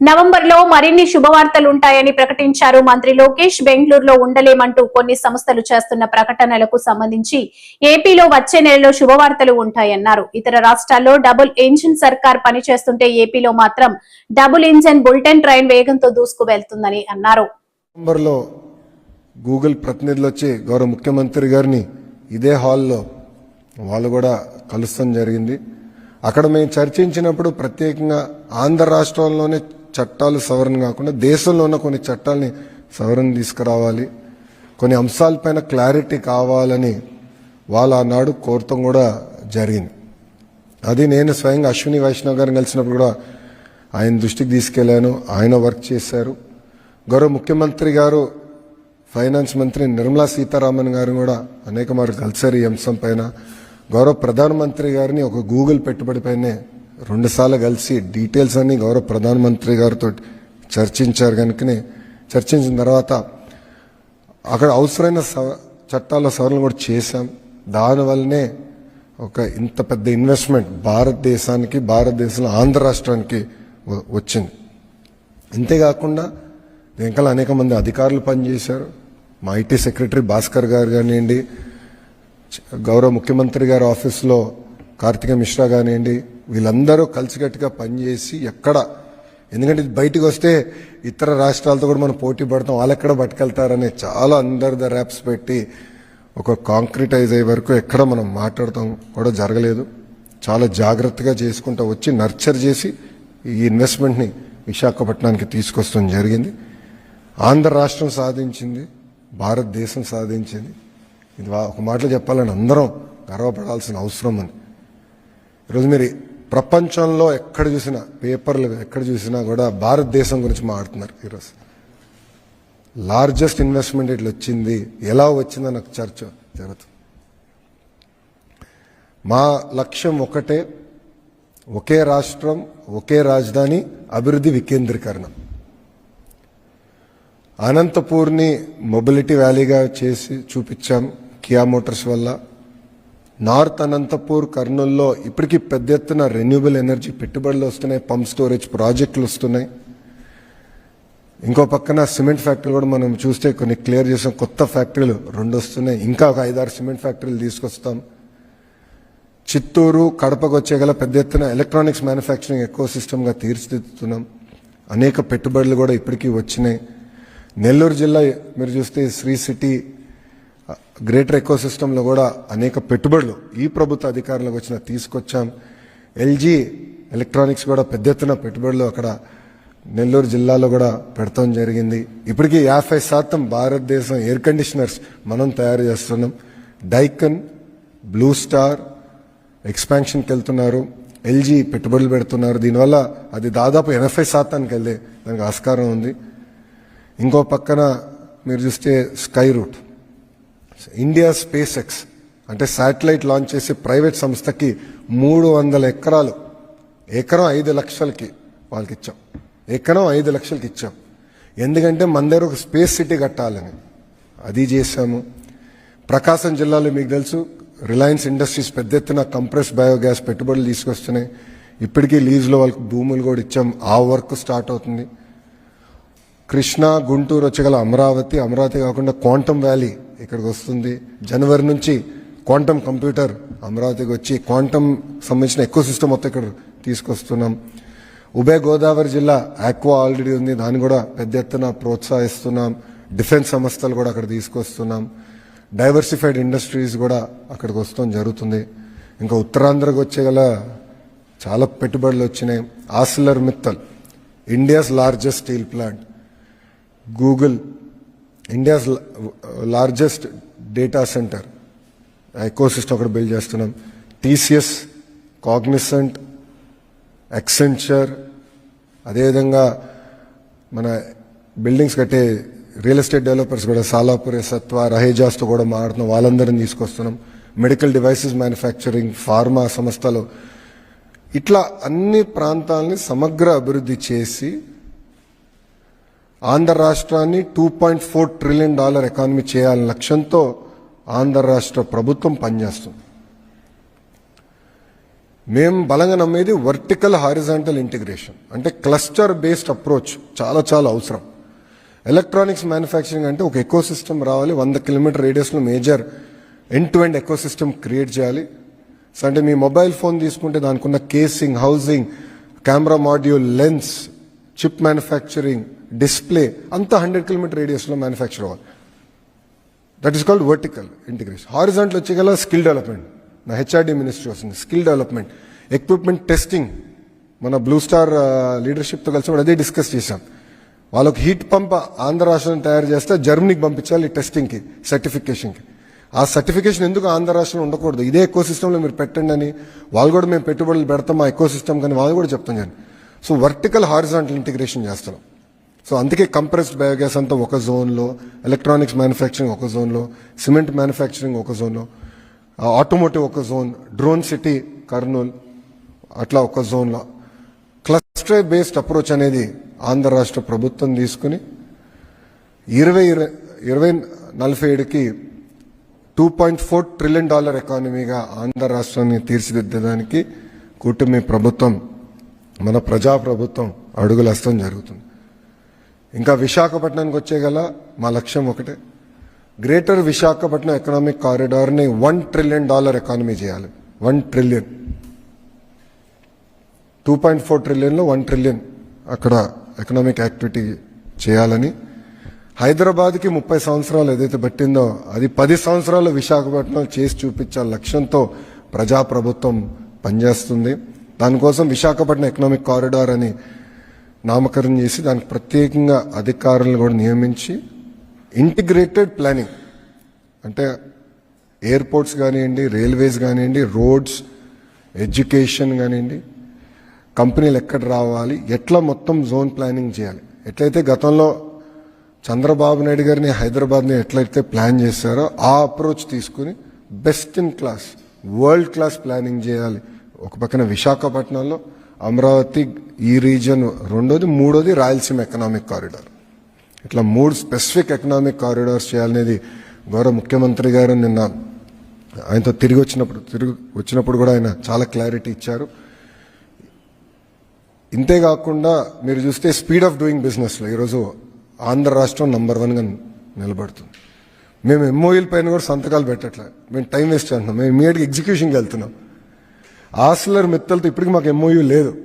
నవంబర్లో మరిన్ని శుభవార్తలుంటాయని ప్రకటించారు మంత్రి లోకేష్. బెంగళూరులో ఉండలేమంటూ కొన్ని సంస్థలు చేస్తున్న ప్రకటనలకు సంబంధించి ఏపీలో వచ్చే నెలలో శుభవార్తలు ఉంటాయన్నారు. ఇతర రాష్ట్రాల్లో డబుల్ ఇంజిన్ సర్కార్ పనిచేస్తుంటే ఏపీలో మాత్రం డబుల్ ఇంజిన్ బులెటిన్ ట్రైన్ వేగంతో దూసుకు వెళ్తుందని అన్నారు. గూగుల్ ప్రతినిధులు వచ్చి గౌరవ ముఖ్యమంత్రి గారిని ఇదే హాల్లో వాళ్ళు కూడా కలుస్తాం జరిగింది. అక్కడ మేము చర్చించినప్పుడు ప్రత్యేకంగా ఆంధ్ర రాష్ట్రంలోనే చట్టాలు సవరణ కాకుండా దేశంలో ఉన్న కొన్ని చట్టాలని సవరణ తీసుకురావాలి. కొన్ని అంశాలపైన క్లారిటీ కావాలని వాళ్ళు ఆనాడు కోరటం కూడా జరిగింది. అది నేను స్వయంగా అశ్విని వైష్ణవ్ గారిని కలిసినప్పుడు కూడా ఆయన దృష్టికి తీసుకెళ్ళాను ఆయన వర్క్ చేశారు. గౌరవ ముఖ్యమంత్రి గారు ఫైనాన్స్ మంత్రి నిర్మలా సీతారామన్ గారు కూడా అనేక మార్లు కలిశారు ఈ అంశం పైన. గౌరవ ప్రధానమంత్రి గారిని ఒక గూగుల్ పెట్టుబడి పైనే రెండుసార్లు కలిసి డీటెయిల్స్ అన్ని గౌరవ ప్రధానమంత్రి గారితో చర్చించారు కనుకనే చర్చించిన తర్వాత అక్కడ అవసరమైన సవ చట్టాల్లో సవరణలు కూడా చేశాం. దానివల్లనే ఒక ఇంత పెద్ద ఇన్వెస్ట్మెంట్ భారతదేశానికి భారతదేశంలో ఆంధ్ర రాష్ట్రానికి వచ్చింది. అంతేకాకుండా వెంకల అనేక మంది అధికారులు పనిచేశారు. మా ఐటీ సెక్రటరీ భాస్కర్ గారు కానివ్వండి గౌరవ ముఖ్యమంత్రి గారి ఆఫీస్లో కార్తిక మిశ్రా కానివ్వండి వీళ్ళందరూ కలిసికట్టుగా పనిచేసి ఎక్కడ ఎందుకంటే ఇది బయటికి వస్తే ఇతర రాష్ట్రాలతో కూడా మనం పోటీ పడతాం వాళ్ళు ఎక్కడ పట్టుకెళ్తారనే చాలా అందరి ద ర్యాప్స్ పెట్టి ఒక కాంక్రిటైజ్ అయ్యే వరకు ఎక్కడ మనం మాట్లాడతాం కూడా జరగలేదు. చాలా జాగ్రత్తగా చేసుకుంటూ వచ్చి నర్చర్ చేసి ఈ ఇన్వెస్ట్మెంట్ని విశాఖపట్నానికి తీసుకొస్తాం జరిగింది. ఆంధ్ర రాష్ట్రం సాధించింది భారతదేశం సాధించింది. ఇది వా- ఒక మాటలో చెప్పాలని అందరం గర్వపడాల్సిన అవసరం ఉంది. ఈరోజు మీరు ప్రపంచంలో ఎక్కడ చూసినా పేపర్లు ఎక్కడ చూసినా కూడా భారతదేశం గురించి మాట్లాడుతున్నారు ఈరోజు లార్జెస్ట్ ఇన్వెస్ట్మెంట్ ఇట్లా వచ్చింది ఎలా వచ్చిందో నాకు చర్చ జరుగుతుంది మా లక్ష్యం ఒకటే ఒకే రాష్ట్రం ఒకే రాజధాని అభివృద్ధి వికేంద్రీకరణ. అనంతపూర్ని మొబిలిటీ వ్యాలీగా చేసి చూపించాం కియా మోటార్స్ వల్ల. నార్త్ అనంతపూర్ కర్నూల్లో ఇప్పటికీ పెద్ద ఎత్తున రెన్యూబుల్ ఎనర్జీ పెట్టుబడులు వస్తున్నాయి పంప్ స్టోరేజ్ ప్రాజెక్టులు వస్తున్నాయి. ఇంకో పక్కన సిమెంట్ ఫ్యాక్టరీలు కూడా మనం చూస్తే కొన్ని క్లియర్ చేసాం. కొత్త ఫ్యాక్టరీలు రెండు వస్తున్నాయి. ఇంకా ఒక ఐదారు సిమెంట్ ఫ్యాక్టరీలు తీసుకొస్తాం. చిత్తూరు కడపకు వచ్చేగల పెద్ద ఎత్తున ఎలక్ట్రానిక్స్ మ్యానుఫ్యాక్చరింగ్ ఎక్కువ సిస్టమ్గా తీర్చిదిద్దుతున్నాం. అనేక పెట్టుబడులు కూడా ఇప్పటికీ వచ్చినాయి. నెల్లూరు జిల్లా మీరు చూస్తే శ్రీ సిటీ గ్రేటర్ ఎకో సిస్టంలో కూడా అనేక పెట్టుబడులు ఈ ప్రభుత్వ అధికారులకు వచ్చిన తీసుకొచ్చాం. ఎల్జీ ఎలక్ట్రానిక్స్ కూడా పెద్ద ఎత్తున పెట్టుబడులు అక్కడ నెల్లూరు జిల్లాలో కూడా పెడతాం జరిగింది. ఇప్పటికీ యాభై శాతం భారతదేశం ఎయిర్ కండిషనర్స్ మనం తయారు చేస్తున్నాం. డైకన్ బ్లూ స్టార్ ఎక్స్పాన్షన్కి వెళ్తున్నారు. ఎల్జీ పెట్టుబడులు పెడుతున్నారు. దీనివల్ల అది దాదాపు ఎనభై శాతానికి వెళ్ళే దానికి ఆస్కారం ఉంది. ఇంకో పక్కన మీరు చూస్తే Skyroot. India SpaceX అంటే శాటిలైట్ లాంచ్ చేసే ప్రైవేట్ సంస్థకి మూడు వందల ఎకరాలు ఎకరం ఐదు లక్షలకి వాళ్ళకి ఇచ్చాం ఎకరం ఐదు లక్షలకి ఇచ్చాం. ఎందుకంటే మన దగ్గర ఒక స్పేస్ సిటీ కట్టాలని. అది చేశాము. ప్రకాశం జిల్లాలో మీకు తెలుసు రిలయన్స్ ఇండస్ట్రీస్ పెద్ద ఎత్తున కంప్రెస్ బయోగ్యాస్ పెట్టుబడులు తీసుకొస్తున్నాయి. ఇప్పటికీ లీజులో వాళ్ళకి భూములు కూడా ఇచ్చాం. ఆ వర్క్ స్టార్ట్ అవుతుంది. కృష్ణా గుంటూరు వచ్చగల అమరావతి అమరావతి కాకుండా క్వాంటమ్ వ్యాలీ ఇక్కడికి వస్తుంది జనవరి నుంచి క్వాంటమ్ కంప్యూటర్ అమరావతికి వచ్చి క్వాంటమ్ సంబంధించిన ఎక్కువ సిస్టమ్ మొత్తం ఇక్కడ తీసుకొస్తున్నాం. ఉభయ గోదావరి జిల్లా ఆక్వా ఆల్రెడీ ఉంది. దాన్ని కూడా పెద్ద ఎత్తున ప్రోత్సహిస్తున్నాం. డిఫెన్స్ సంస్థలు కూడా అక్కడ తీసుకొస్తున్నాం. డైవర్సిఫైడ్ ఇండస్ట్రీస్ కూడా అక్కడికి వస్తాం జరుగుతుంది. ఇంకా ఉత్తరాంధ్రకు వచ్చేగల చాలా పెట్టుబడులు వచ్చినాయి. Arcelor Mittal India's largest steel plant Google India's largest data centre ecosystem అక్కడ బిల్డ్ చేస్తున్నాం. టీసీఎస్ కాగ్నిసెంట్ ఎక్సెంచర్ అదేవిధంగా మన బిల్డింగ్స్ కట్టే రియల్ ఎస్టేట్ డెవలపర్స్ కూడా సాలాపురే సత్వ రహేజాస్తో కూడా మాట్లాడుతున్నాం వాళ్ళందరిని తీసుకొస్తున్నాం. మెడికల్ డివైసెస్ మ్యానుఫ్యాక్చరింగ్ ఫార్మా సంస్థలు. ఇట్లా అన్ని ప్రాంతాలని సమగ్ర అభివృద్ధి చేసి ఆంధ్ర రాష్ట్రాన్ని two point four trillion dollar economy చేయాలనే లక్ష్యంతో ఆంధ్ర రాష్ట్ర ప్రభుత్వం పనిచేస్తుంది. మేము బలంగా నమ్మేది వర్టికల్ హారిజాంటల్ ఇంటిగ్రేషన్ అంటే క్లస్టర్ బేస్డ్ అప్రోచ్ చాలా చాలా అవసరం. ఎలక్ట్రానిక్స్ మ్యానుఫ్యాక్చరింగ్ అంటే ఒక ఎకో సిస్టమ్ రావాలి వంద kilometre రేడియస్లో major end to end ecosystem create చేయాలి. సో అంటే మీ మొబైల్ ఫోన్ తీసుకుంటే దానికి ఉన్న casing housing camera module lens chip manufacturing display అంతా హండ్రెడ్ కిలోమీటర్ రేడియస్లో మ్యానుఫ్యాక్చర్ అవ్వాలి. That is called vertical integration హారిజాంట్లో వచ్చేగల స్కిల్ డెవలప్మెంట్ నా హెచ్ఆర్డి మినిస్ట్రీ వస్తుంది. స్కిల్ డెవలప్మెంట్ ఎక్విప్మెంట్ టెస్టింగ్ మన బ్లూ స్టార్ లీడర్షిప్తో కలిసి కూడా అదే డిస్కస్ చేశాం. వాళ్ళకి హీట్ పంప్ ఆంధ్ర రాష్ట్రం తయారు చేస్తే జర్మనీకి పంపించాలి టెస్టింగ్కి సర్టిఫికేషన్కి ఆ సర్టిఫికేషన్ ఎందుకు ఆంధ్ర రాష్ట్రంలో ఉండకూడదు? ఇదే ఎక్కువ సిస్టంలో మీరు పెట్టండి అని వాళ్ళు కూడా మేము పెట్టుబడులు పెడతాం ఆ ఎక్కువ సిస్టమ్ కానీ వాళ్ళు కూడా చెప్తాం కానీ సో వర్టికల్ హారిజాంటల్ ఇంటిగ్రేషన్ చేస్తున్నాం. సో అందుకే కంప్రెస్డ్ బయోగ్యాస్ అంతా ఒక జోన్లో ఎలక్ట్రానిక్స్ మ్యానుఫ్యాక్చరింగ్ ఒక జోన్లో సిమెంట్ మ్యానుఫ్యాక్చరింగ్ ఒక జోన్లో ఆటోమోటివ్ ఒక జోన్ డ్రోన్ సిటీ కర్నూల్ అట్లా ఒక జోన్లో. క్లస్టర్ బేస్డ్ అప్రోచ్ అనేది ఆంధ్ర రాష్ట్ర ప్రభుత్వం తీసుకుని ఇరవై ఇరవై ఇరవై నలభై ఏడుకి two point four trillion dollar ఎకానమీగా Andhra రాష్ట్రాన్ని తీర్చిదిద్దడానికి కూటమి ప్రభుత్వం మన ప్రజా ప్రభుత్వం అడుగులేస్తాం జరుగుతుంది. ఇంకా విశాఖపట్నానికి వచ్చేగల మా లక్ష్యం ఒకటే. గ్రేటర్ విశాఖపట్నం ఎకనామిక్ కారిడార్ని వన్ ట్రిలియన్ డాలర్ ఎకానమీ చేయాలి. One trillion two point four ట్రిలియన్లో one trillion అక్కడ ఎకనామిక్ యాక్టివిటీ చేయాలని. హైదరాబాద్కి ముప్పై సంవత్సరాలు ఏదైతే పట్టిందో అది పది సంవత్సరాలు విశాఖపట్నం చేసి చూపించే లక్ష్యంతో ప్రజాప్రభుత్వం పనిచేస్తుంది. దానికోసం విశాఖపట్నం ఎకనామిక్ కారిడార్ అని నామకరణం చేసి దానికి ప్రత్యేకంగా అధికారులను కూడా నియమించి ఇంటిగ్రేటెడ్ ప్లానింగ్. అంటే ఎయిర్పోర్ట్స్ కానివ్వండి రైల్వేస్ కానివ్వండి రోడ్స్ ఎడ్యుకేషన్ కానివ్వండి కంపెనీలు ఎక్కడ రావాలి ఎట్లా మొత్తం జోన్ ప్లానింగ్ చేయాలి. ఎట్లయితే గతంలో చంద్రబాబు నాయుడు గారిని హైదరాబాద్ని ఎట్లయితే ప్లాన్ చేశారో ఆ అప్రోచ్ తీసుకుని best in class world class planning చేయాలి. ఒక పక్కన విశాఖపట్నంలో అమరావతి ఈ రీజన్ రెండోది మూడోది రాయలసీమ ఎకనామిక్ కారిడార్ ఇట్లా మూడు స్పెసిఫిక్ ఎకనామిక్ కారిడార్స్ చేయాలనేది గౌరవ ముఖ్యమంత్రి గారు నిన్న ఆయనతో తిరిగి వచ్చినప్పుడు తిరిగి వచ్చినప్పుడు కూడా ఆయన చాలా క్లారిటీ ఇచ్చారు. ఇంతేకాకుండా మీరు చూస్తే స్పీడ్ ఆఫ్ డూయింగ్ బిజినెస్లో ఈరోజు ఆంధ్ర రాష్ట్రం నంబర్ వన్గా నిలబడుతుంది. మేము ఎంఓఈల పైన కూడా సంతకాలు పెట్టట్లే. మేము టైం వేస్ట్ చేస్తున్నాం. మేము ఇమీడియట్గా ఎగ్జిక్యూషన్కి వెళ్తున్నాం. ఆస్లర్ మిత్తలతో ఇప్పటికి మాకు ఎంఓయూ లేదు.